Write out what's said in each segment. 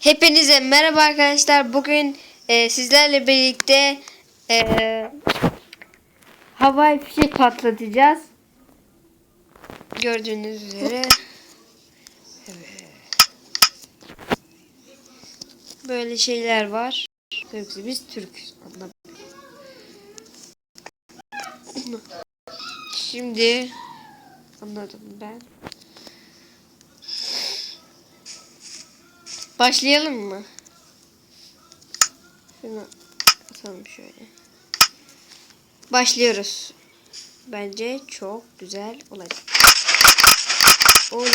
Hepinize merhaba arkadaşlar. Bugün e, sizlerle birlikte e, havai fişek patlatacağız. Gördüğünüz üzere. Böyle şeyler var. Yoksa biz. Anladım. Şimdi anladım ben. Başlayalım mı? Şunu atalım şöyle. Başlıyoruz. Bence çok güzel olacak. Oley.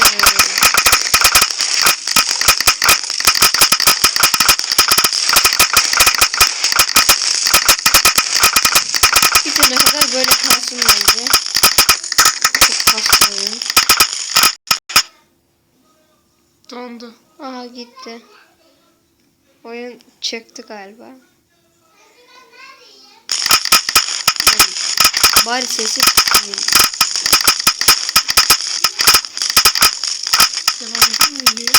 Bitene kadar böyle kalsın bence. Çok kasmayın. Dondu. Aha gitti. Oyun çıktı galiba. Bari sesi çıkmayayım. Devam edeyim mi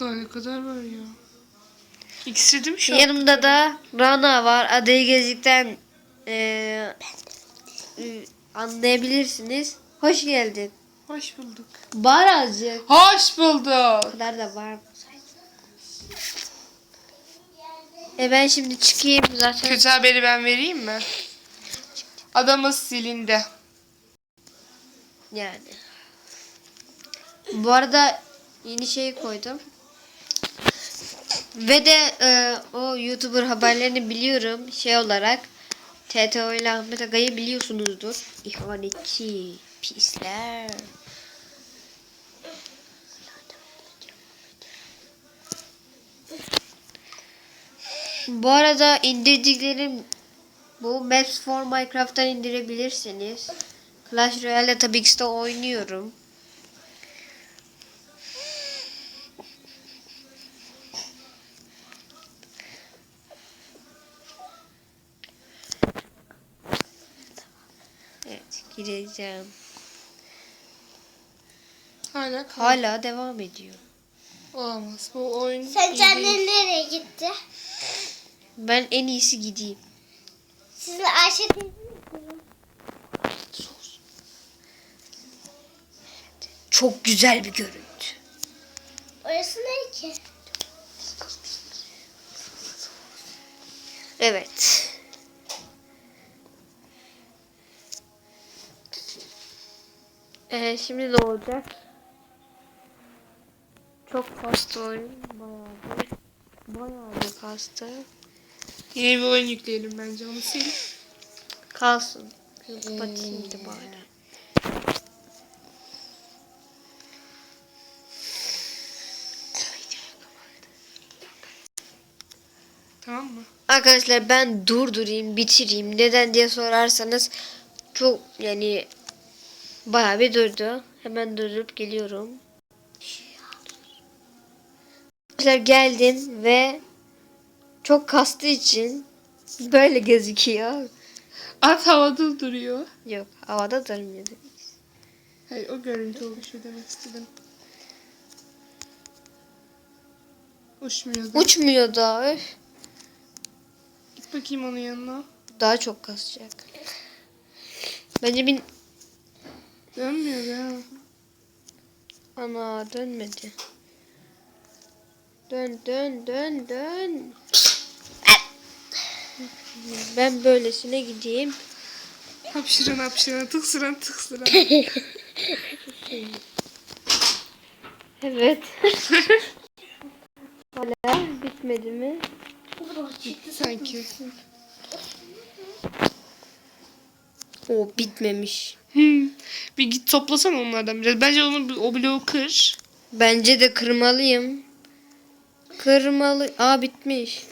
Daha ne kadar var ya? İkisi değil mi şu an? Yanımda da Rana var. Adayı gezikten eee, e, anlayabilirsiniz. Hoş geldin. Hoş bulduk. Bağır azıcık. Hoş O bulduk. kadar da var. E ben şimdi çıkayım zaten. Kötü haberi ben vereyim mi? Adamız silindi. Yani. Bu arada yeni şey koydum. Ve de e, o YouTuber haberlerini biliyorum şey olarak. TTO ile Ahmet Aga'yı biliyorsunuzdur. İhanetçi, pisler. Bu arada indirdiklerim bu Maps for Minecraft'tan indirebilirsiniz. Clash Royale'de tabii ki de oynuyorum. Gireceğim. Hala kal- Hala devam ediyor. Olamaz. Bu oyun Sence iyi annen değil. nereye gitti? Ben en iyisi gideyim. Sizle Ayşe teyze Çok güzel bir görüntü. Orası ne ki? Evet. Ee, şimdi ne olacak? Çok kastı oyun. Bayağı bir. Bayağı bir kastı. Yeni bir oyun yükleyelim bence onu sil. Kalsın. Kapatayım da bari. Tamam mı? Arkadaşlar ben durdurayım, bitireyim. Neden diye sorarsanız çok yani bayağı bir durdu. Hemen durdurup geliyorum. Arkadaşlar geldim ve çok kastığı için böyle gözüküyor. At havada duruyor. Yok havada durmuyor. Hayır o görüntü oluşuyor demek istedim. Uçmuyor da. Uçmuyor da öf. Git bakayım onun yanına. Daha çok kasacak. Bence bir Dönmüyor ya. ana dönmedi. Dön dön dön dön. Ben böylesine gideyim. Hapşıran hapşıran tıksıran tıksıran. Evet. Hala bitmedi mi? Gitti sanki. O bitmemiş. Hmm. Bir git toplasan onlardan biraz. Bence onu o bloğu kır. Bence de kırmalıyım. Kırmalı. Aa bitmiş.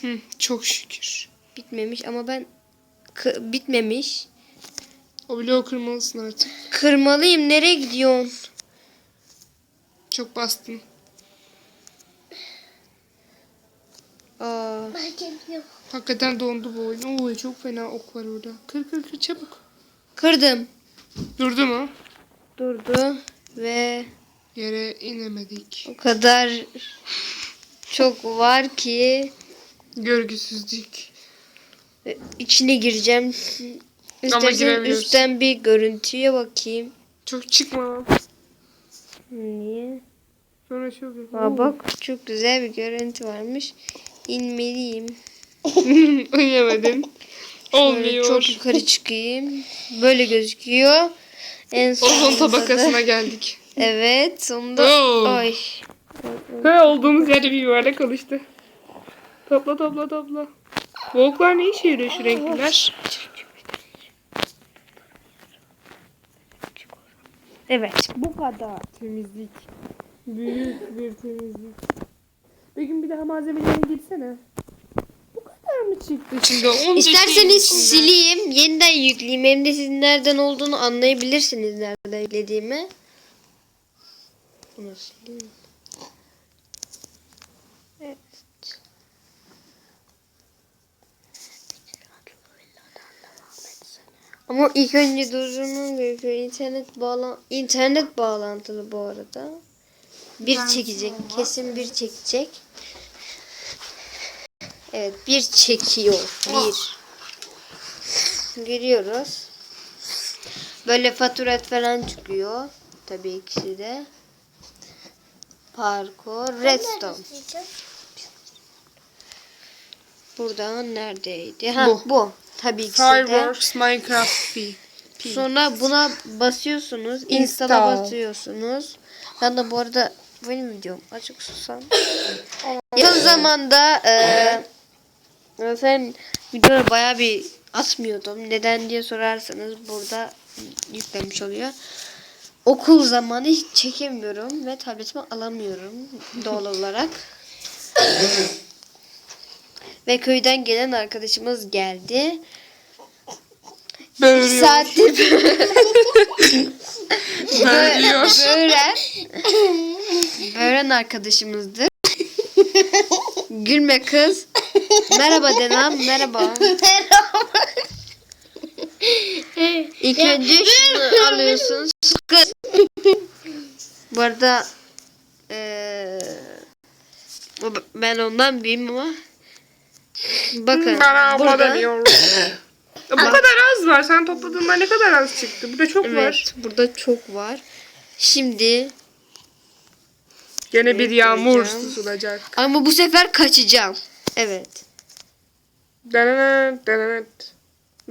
Hı, çok şükür. Bitmemiş ama ben Kı- bitmemiş. O bloğu kırmalısın artık. Kırmalıyım. Nereye gidiyorsun? Çok bastın. Aa. Hakikaten dondu bu oyun. Oy çok fena ok var orada. Kır kır kır çabuk. kırdım. Durdu mu? Durdu ve Yere inemedik. o kadar çok var ki Görgüsüzlük. içine gireceğim. İstersen üstten bir görüntüye bakayım. Çok çıkma. Niye? Sonra çok Aa, bak çok güzel bir görüntü varmış. İnmeliyim. Uyuyamadın. Olmuyor. çok yukarı çıkayım. Böyle gözüküyor. En Ozon sonunda da- tabakasına geldik. Evet sonunda. Oo. Ay. He olduğumuz yerde bir yuvarlak oluştu. Topla topla topla. Bu oklar ne işe yarıyor şu renkliler? Evet bu kadar. Temizlik. Büyük bir temizlik. Bir gün bir daha malzemelerine gitsene. Kadar mı çıktı şimdi? İsterseniz içinde. sileyim, yeniden yükleyeyim. Hem de sizin nereden olduğunu anlayabilirsiniz nereden yüklediğimi. Bunu sileyim. Evet. Ama ilk önce durdurmam gerekiyor. İnternet bağlan internet bağlantılı bu arada. Bir çekecek. Kesin bir çekecek. Evet bir çekiyor. Bir. Giriyoruz. Böyle fatura falan çıkıyor. Tabii ikisi de. Parkur, redstone. Buradan neredeydi? Ha Bu. bu. Tabii ikisi de. Fireworks Minecraft P. P. Sonra buna basıyorsunuz. Install'a Install. basıyorsunuz. Ben de bu arada benim videom açık susam. Yakın zamanda e, sen videoları bayağı bir atmıyordum. Neden diye sorarsanız burada yüklemiş oluyor. Okul zamanı hiç çekemiyorum ve tabletimi alamıyorum doğal olarak. ve köyden gelen arkadaşımız geldi. İki Böğürüyor. saattir Böğürüyor. Böğren. Böğren arkadaşımızdır. Gülme kız. Merhaba Denam. Merhaba. İlk önce şunu alıyorsunuz. Bu arada eee, ben ondan büyüğüm ama bakın abla burada. Bu kadar az var. Sen topladığında ne kadar az çıktı? Burada çok var. evet burada çok var. Şimdi Gene bir yağmur tutulacak. ama bu sefer kaçacağım. Evet. Denenet, denenet.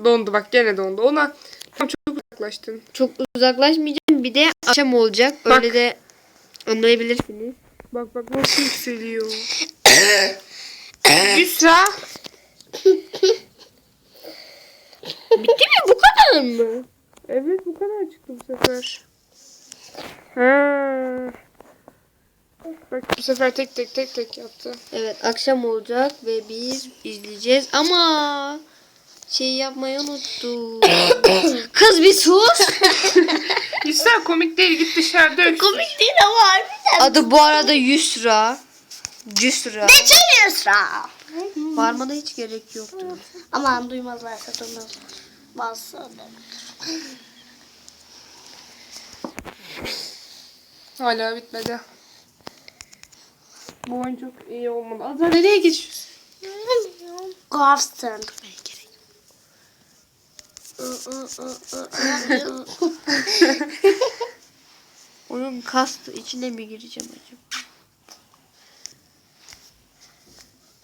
Dondu bak gene dondu. Ona çok uzaklaştın. Çok uzaklaşmayacağım. Bir de akşam olacak. Bak. Öyle de anlayabilirsiniz. Bak bak nasıl yükseliyor. Yusra. Bitti mi? Bu kadar mı? Evet bu kadar çıktı bu sefer. Ha. Bak bu sefer tek tek tek tek yaptı. Evet akşam olacak ve biz izleyeceğiz ama şey yapmayı unuttum. Kız bir sus. Yusra komik değil git dışarıda öksür. Komik değil ama harbiden. Adı bu arada Yusra. Yusra. Yusra. Varmana hiç gerek yoktu. Aman duymazlarsa duymazlar. Bazısı. Hala bitmedi. Bu oyun çok iyi olmadı. Azra nereye geçiyorsun? Ghosted. Oyun kastı. içine mi gireceğim acaba?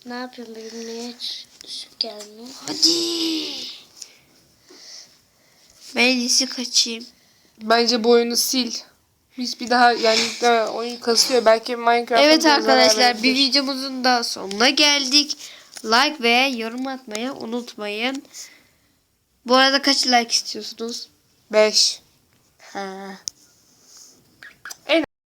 ne yapıyorsun benim niye hiç düşüp gelmiyor? Hadi. Ben en iyisi kaçayım. Bence bu oyunu sil. Biz bir daha yani daha oyun kasıyor. Belki Minecraft'a Evet arkadaşlar bir videomuzun da sonuna geldik. Like ve yorum atmayı unutmayın. Bu arada kaç like istiyorsunuz? Beş. Ha.